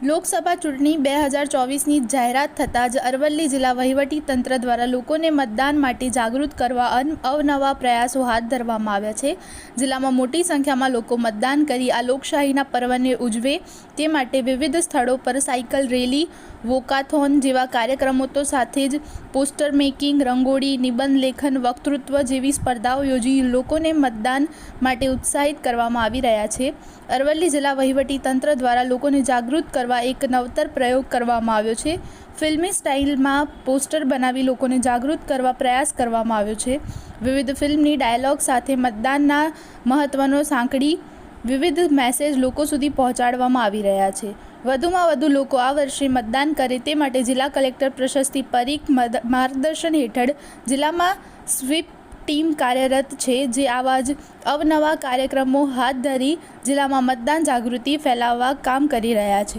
લોકસભા ચૂંટણી બે હજાર ચોવીસની જાહેરાત થતાં જ અરવલ્લી જિલ્લા વહીવટી તંત્ર દ્વારા લોકોને મતદાન માટે જાગૃત કરવા અવનવા પ્રયાસો હાથ ધરવામાં આવ્યા છે. જિલ્લામાં મોટી સંખ્યામાં લોકો મતદાન કરી આ લોકશાહીના પર્વને ઉજવે તે માટે વિવિધ સ્થળો પર સાયકલ રેલી, વોકાથોન જેવા કાર્યક્રમો તો સાથે જ પોસ્ટર મેકિંગ, રંગોળી, નિબંધ લેખન, વક્તૃત્વ જેવી સ્પર્ધાઓ યોજી લોકોને મતદાન માટે ઉત્સાહિત કરવામાં આવી રહ્યા છે. અરવલ્લી જિલ્લા વહીવટી તંત્ર દ્વારા લોકોને જાગૃત કરવા એક નવતર પ્રયોગ કરવામાં આવ્યો છે. ફિલ્મી સ્ટાઇલમાં પોસ્ટર બનાવી લોકોને જાગૃત કરવા પ્રયાસ કરવામાં આવ્યો છે. વિવિધ ફિલ્મની ડાયલોગ સાથે મતદાનના મહત્ત્વનો સાંકળી વિવિધ મેસેજ લોકો સુધી પહોંચાડવામાં આવી રહ્યા છે. વધુમાં વધુ લોકો આ વર્ષે મતદાન કરે તે માટે જિલ્લા કલેક્ટર પ્રશસ્તિ પરીખ માર્ગદર્શન હેઠળ જિલ્લામાં સ્વીપ ટીમ કાર્યરત છે, જે આવા જ અવનવા કાર્યક્રમો હાથ ધરી જિલ્લામાં મતદાન જાગૃતિ ફેલાવવા કામ કરી રહ્યા છે.